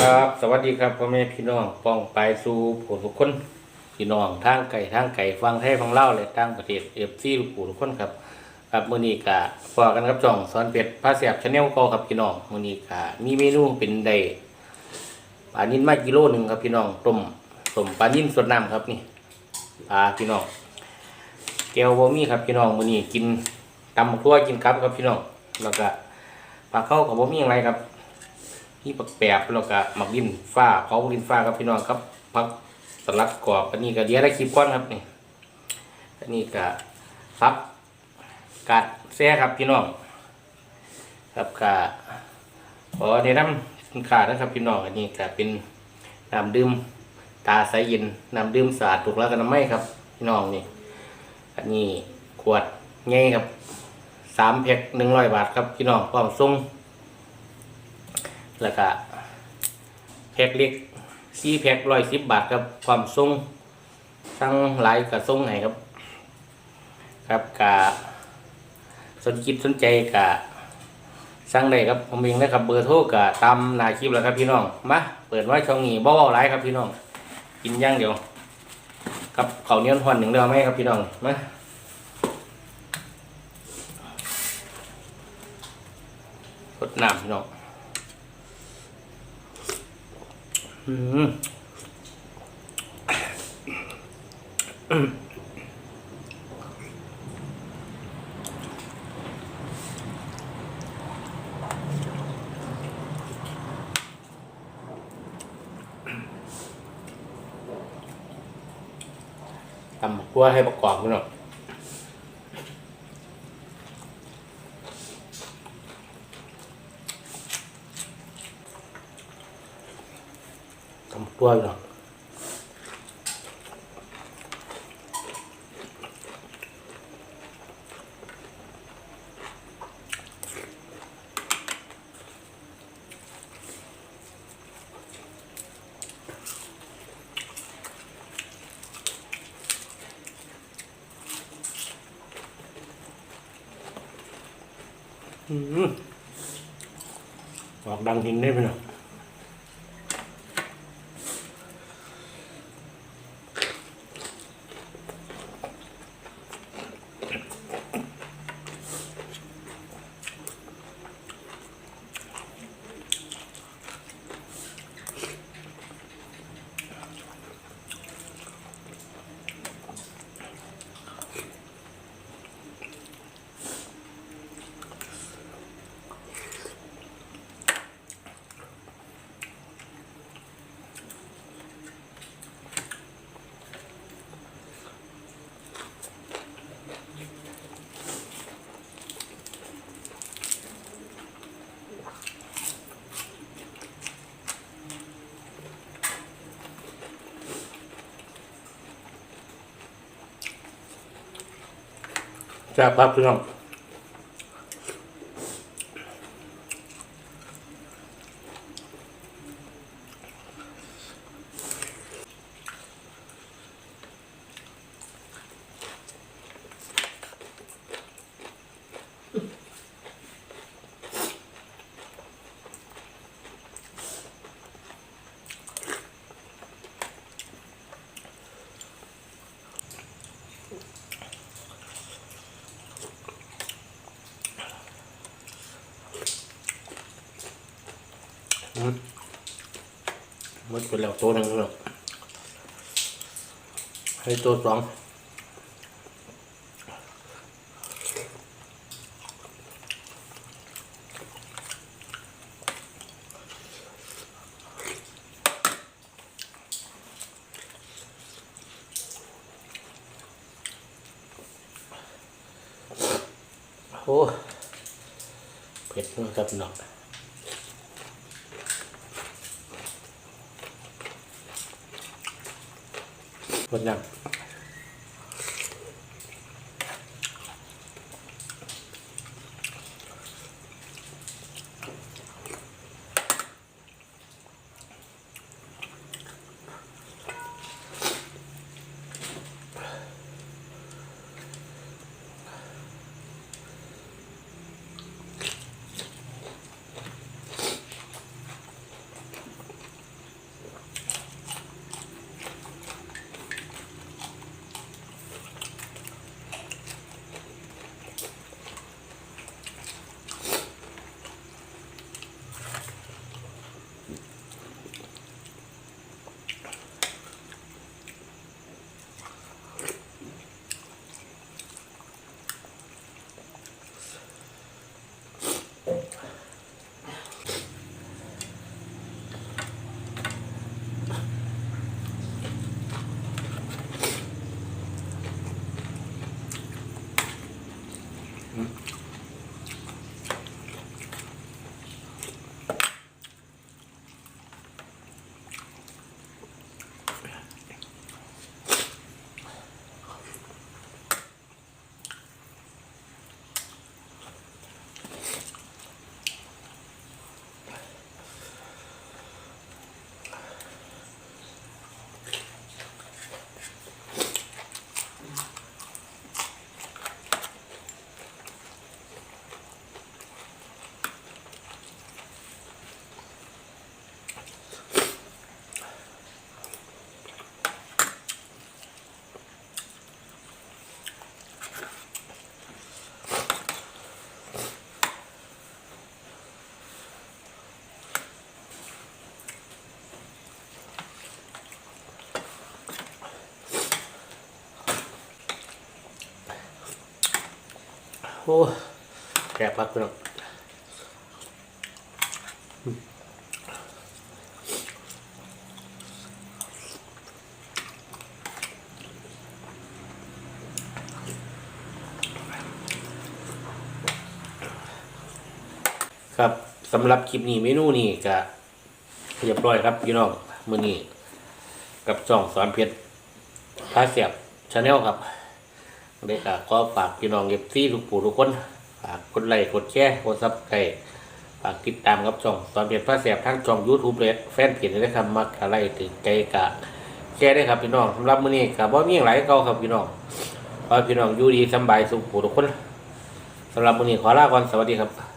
ครับ สวัสดีครับพ่อแม่พี่น้องป้องไปสู่ผู้ทุกคนพี่น้องทางไก่ทางไก่ฟังไทยฟังเล่าเลยทางประเทศเอฟซีผู้ทุกคนครับครับมือนี้กะพอกันครับจ่องสอนเป็ดพาเสียบชาแนลก็ครับพี่น้องมือนี้กะมีเมนูเป็นไดปลานิ่นมากิโลหนึ่งครับพี่น้องต้มต้มปลานิ่นสดน้ำครับนี่ปลาพี่น้องแก้วบ่มีครับพี่น้องมือนี้กินตำบักทั่วกินครับครับพี่น้องแล้วก็ปลาเข้ากับบ่มีอะไรครับ นี่ปักแปบแล้วก็หมักดินฟ้าเผาดินฟ้าครับพี่น้องครับพักสลัดกรอบอันนี้ก็เดี๋ยวได้คลิปก้อนครับนี่อันนี้ก็พักกาดแซ่ครับพี่น้องครับกาขอแนะนำคุณค่านะครับพี่น้องอันนี้ก็เป็นน้ำดื่มตาใสเย็นน้ำดื่มสะอาดถูกแล้วกันไม่ครับ พี่น้องนี่อันนี้ขวดใหญ่ครับสามแพ็คหนึ่งร้อยบาทครับพี่น้องพร้อมส่ง แล้วก็แพ็คเล็กสี่แพ็คร้อยสิบบาทครับความทรงทั้งหลายกับทรงไหนครับ ครับกะสนคิดสนใจกะสั่งได้ครับผมเองนะครับเบอร์โทรกะตามนาคลิปแล้วครับพี่น้องมาเปิดไว้ช่องนี้บ่าวไลายครับพี่น้อง กินย่างเดียวกับเขาเนียหอนหนึ่งเดียวไหมครับพี่น้องมาสดน้ำพี่น้อง อืมทำกัวให้ประกอบกันหน่อย ทำกัวหน่อยอืมออกดังทิ้งได้ไหมเนาะ จะพับ มหมันเป็นแล้วตัวหนึ่งแล้วให้ตัวสองโอ้เผ็ดนะครับพี่น้อง หมดยัง อ้แกะพักพี่น้องครับสำหรับคลิปนี้เมนูนี้ก็เรียบร้อยครับพี่น้องมือนี้กับจ่องสอนเพชรพาเสียบชาแนลครับ เด็ก็ขอฝากพี่น้องเอฟซีทุกผู้ทุกคน ฝากกดไลค์กดแชร์กดซับสไครต์ฝากติดตามครับช่องตอนเปลี่ยนพระแสบทั้งช่องยูทูบเลดแฟนเพจได้ครับมักอะไรถึงใจกะแชร์ได้ครับพี่น้องสำหรับมื้อนี้ก็บ่มีหยังหลายเก่าครับพี่น้องขอให้พี่น้องอยู่ดีสบายสุขผู้ทุกคนสำหรับมื้อนี้ขอลาก่อนสวัสดีครับ